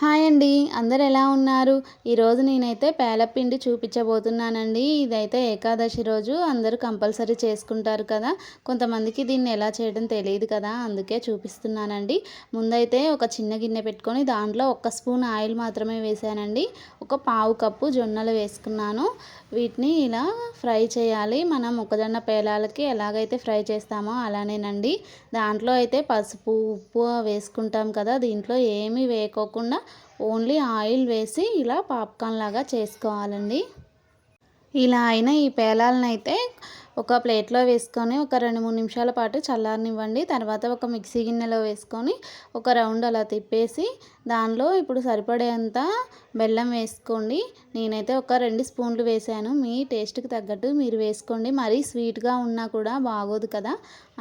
Hi అండి అందరు ఎలా ఉన్నారు? ఈరోజు నేనైతే పేలపిండి చూపించబోతున్నానండి. ఇదైతే ఏకాదశి రోజు అందరూ కంపల్సరీ చేసుకుంటారు కదా. కొంతమందికి దీన్ని ఎలా చేయడం తెలియదు కదా అందుకే చూపిస్తున్నానండి. ముందైతే ఒక చిన్న గిన్నె పెట్టుకొని దాంట్లో ఒక స్పూన్ ఆయిల్ మాత్రమే వేసానండి. ఒక పావు కప్పు జొన్నలు వేసుకున్నాను. వీటిని ఇలా ఫ్రై చేయాలి. మనం మొక్కజొన్న పేలాలకి ఎలాగైతే ఫ్రై చేస్తామో అలానేనండి. దాంట్లో అయితే పసుపు ఉప్పు వేసుకుంటాం కదా దీంట్లో ఏమీ వేయకోకుండా ఓన్లీ ఆయిల్ వేసి ఇలా పాప్కార్న్ లాగా చేసుకోవాలండి. ఇలా అయిన ఈ పేలాలనైతే అయితే ఒక ప్లేట్లో వేసుకొని ఒక రెండు మూడు నిమిషాల పాటు చల్లారనివ్వండి. తర్వాత ఒక మిక్సీ గిన్నెలో వేసుకొని ఒక రౌండ్ అలా తిప్పేసి దానిలో ఇప్పుడు సరిపడేంత బెల్లం వేసుకోండి. నేనైతే ఒక రెండు స్పూన్లు వేసాను మీ టేస్ట్కి తగ్గట్టు మీరు వేసుకోండి. మరీ స్వీట్గా ఉన్నా కూడా బాగోదు కదా.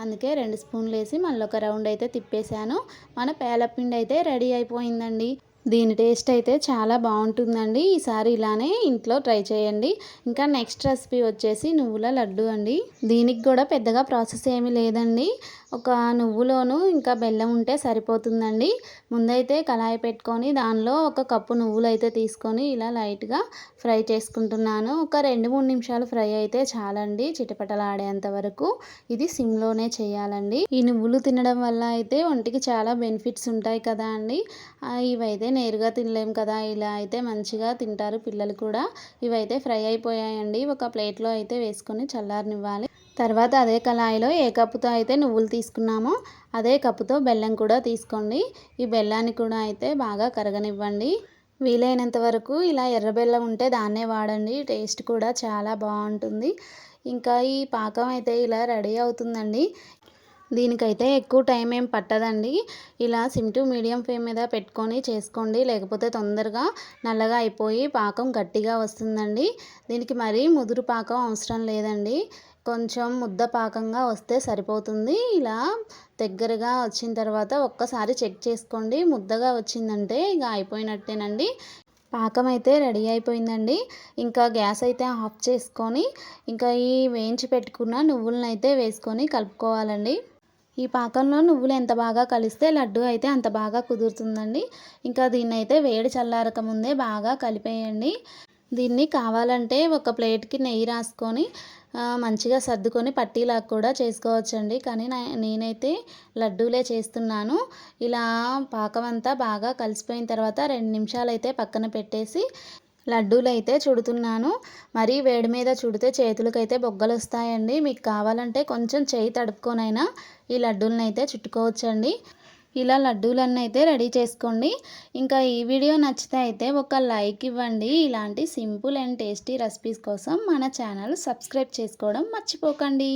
అందుకే రెండు స్పూన్లు వేసి మళ్ళీ ఒక రౌండ్ అయితే తిప్పేశాను. మన పేలపిండి అయితే రెడీ అయిపోయిందండి. దీని టేస్ట్ అయితే చాలా బాగుంటుందండి. ఈసారి ఇలానే ఇంట్లో ట్రై చేయండి. ఇంకా నెక్స్ట్ రెసిపీ వచ్చేసి నువ్వుల లడ్డు అండి. దీనికి కూడా పెద్దగా ప్రాసెస్ ఏమీ లేదండి. ఒక నువ్వులోను ఇంకా బెల్లం ఉంటే సరిపోతుందండి. ముందైతే కళాయి పెట్టుకొని దానిలో ఒక కప్పు నువ్వులు అయితే తీసుకొని ఇలా లైట్గా ఫ్రై చేసుకుంటున్నాను. ఒక రెండు మూడు నిమిషాలు ఫ్రై అయితే చాలండి చిటపటలాడేంత వరకు. ఇది సిమ్లోనే చేయాలండి. ఈ నువ్వులు తినడం వల్ల అయితే ఒంటికి చాలా బెనిఫిట్స్ ఉంటాయి కదా అండి. ఇవైతే నేరుగా తినలేం కదా ఇలా అయితే మంచిగా తింటారు పిల్లలు కూడా. ఇవైతే ఫ్రై అయిపోయాయండి. ఒక ప్లేట్లో అయితే వేసుకొని చల్లారనివ్వాలి. తర్వాత అదే కళాయిలో ఏ కప్పుతో అయితే నువ్వులు తీసుకున్నామో అదే కప్పుతో బెల్లం కూడా తీసుకోండి. ఈ బెల్లాన్ని కూడా అయితే బాగా కరగనివ్వండి. వీలైనంత వరకు ఇలా ఎర్రబెల్లం ఉంటే దాన్నే వాడండి. టేస్ట్ కూడా చాలా బాగుంటుంది. ఇంకా ఈ పాకం అయితే ఇలా రెడీ అవుతుందండి. దీనికైతే ఎక్కువ టైం ఏం పట్టదండి. ఇలా సిమ్ టు మీడియం ఫ్లేమ్ మీద పెట్టుకొని చేసుకోండి. లేకపోతే తొందరగా నల్లగా అయిపోయి పాకం గట్టిగా వస్తుందండి. దీనికి మరీ ముదురు పాకం అవసరం లేదండి. కొంచెం ముద్ద పాకంగా వస్తే సరిపోతుంది. ఇలా దగ్గరగా వచ్చిన తర్వాత ఒక్కసారి చెక్ చేసుకోండి. ముద్దగా వచ్చిందంటే ఇక అయిపోయినట్టేనండి. పాకం అయితే రెడీ అయిపోయిందండి. ఇంకా గ్యాస్ అయితే ఆఫ్ చేసుకొని ఇంకా ఈ వేయించి పెట్టుకున్న నువ్వులను అయితే వేసుకొని కలుపుకోవాలండి. ఈ పాకంలో నువ్వులు ఎంత బాగా కలిస్తే లడ్డు అయితే అంత బాగా కుదురుతుందండి. ఇంకా దీన్ని అయితే వేడి చల్లారక ముందే బాగా కలిపేయండి. దీన్ని కావాలంటే ఒక ప్లేట్కి నెయ్యి రాసుకొని మంచిగా సర్దుకొని పట్టీలాగా కూడా చేసుకోవచ్చండి. కానీ నేనైతే లడ్డూలే చేస్తున్నాను. ఇలా పాకం అంతా బాగా కలిసిపోయిన తర్వాత రెండు నిమిషాలు అయితే పక్కన పెట్టేసి లడ్డూలు అయితే చుడుతున్నాను. మరీ వేడి మీద చుడితే చేతులకైతే బొగ్గలు వస్తాయండి మీకు కావాలంటే కొంచెం చేయి తడుపుకొనైనా ఈ లడ్డూలను అయితే చుట్టుకోవచ్చండి. ఇలా లడ్డూలన్నీ అయితే రెడీ చేసుకోండి. ఇంకా ఈ వీడియో నచ్చితే అయితే ఒక లైక్ ఇవ్వండి. ఇలాంటి సింపుల్ అండ్ టేస్టీ రెసిపీస్ కోసం మన ఛానల్ సబ్స్క్రైబ్ చేసుకోవడం మర్చిపోకండి.